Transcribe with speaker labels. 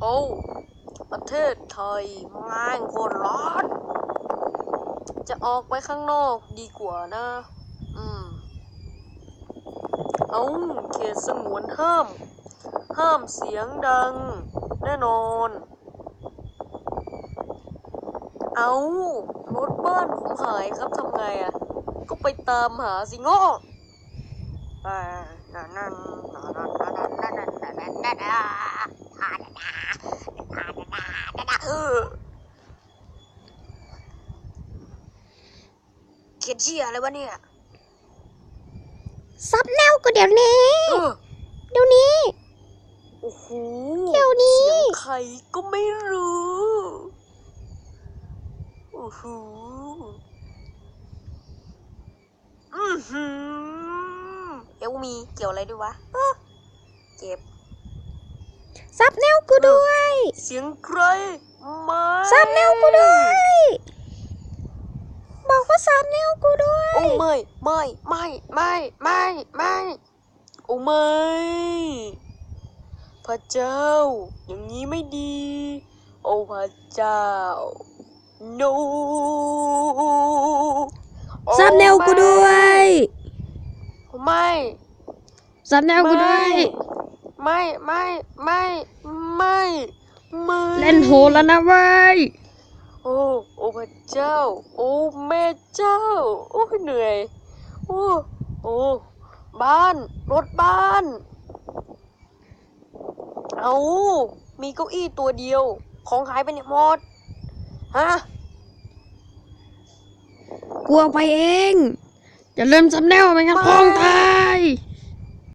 Speaker 1: โอ้ประเทศไทยม่งโคตรร้อนจะออกไปข้างนอกดีกว่านะ อืม เอาเขตสงวนห้าม ห้ามเสียงดัง แน่นอน เอารถบ้านผมหายครับทำไงอะ่ะ ก็ไปตามหาสิง้ออ่านั่นนั่นนั่นนั่นนั่นนั่นนั่น นั่นนั่นนั่นอ่าอ่านั่นอ่าอ่านั่นอ่านั่นอ่าเออเขียนเชี่ยอะไรวะเนี่ย
Speaker 2: ซับแนวก็เดี๋ยวนี้
Speaker 1: เออ
Speaker 2: เดี๋ยวนี้
Speaker 1: โอ้โห
Speaker 2: เดี๋ยวนี้
Speaker 1: เสียงใครก็ไม่รู้โอ้โหอือหือเอวมีเกี่ยวอะไรด้วยวะเออเจ็บ
Speaker 2: ซับแนวกูด้วย
Speaker 1: เสียงใครมา
Speaker 2: ซับแนวกูด้วย บอกว่าซับแนวกูด้วย
Speaker 1: โอ้ไม่ไม่ไม่ไม่ไม่ไม่โอ้ไม่พระเจ้า อย่างนี้ไม่ดี โอ้พระเจ้า no
Speaker 2: ซับแนวกูด้วย
Speaker 1: ไม่
Speaker 2: ซับแนวกูด้วย
Speaker 1: ไม่ไม่ไม่ไม่ไม่
Speaker 2: เล่นโหดแล้วนะเว้ย
Speaker 1: โอ้โอ้พระเจ้า โอ้แม่เจ้า โอ้เหนื่อยโอ้โอ้บ้านรถบ้าน เอามีเก้าอี้ตัวเดียว ของหายไปเนี่ยหมดฮะ
Speaker 2: กลัวไปเอง อย่าลืมซับแนวไม่งั้นพ้องตาย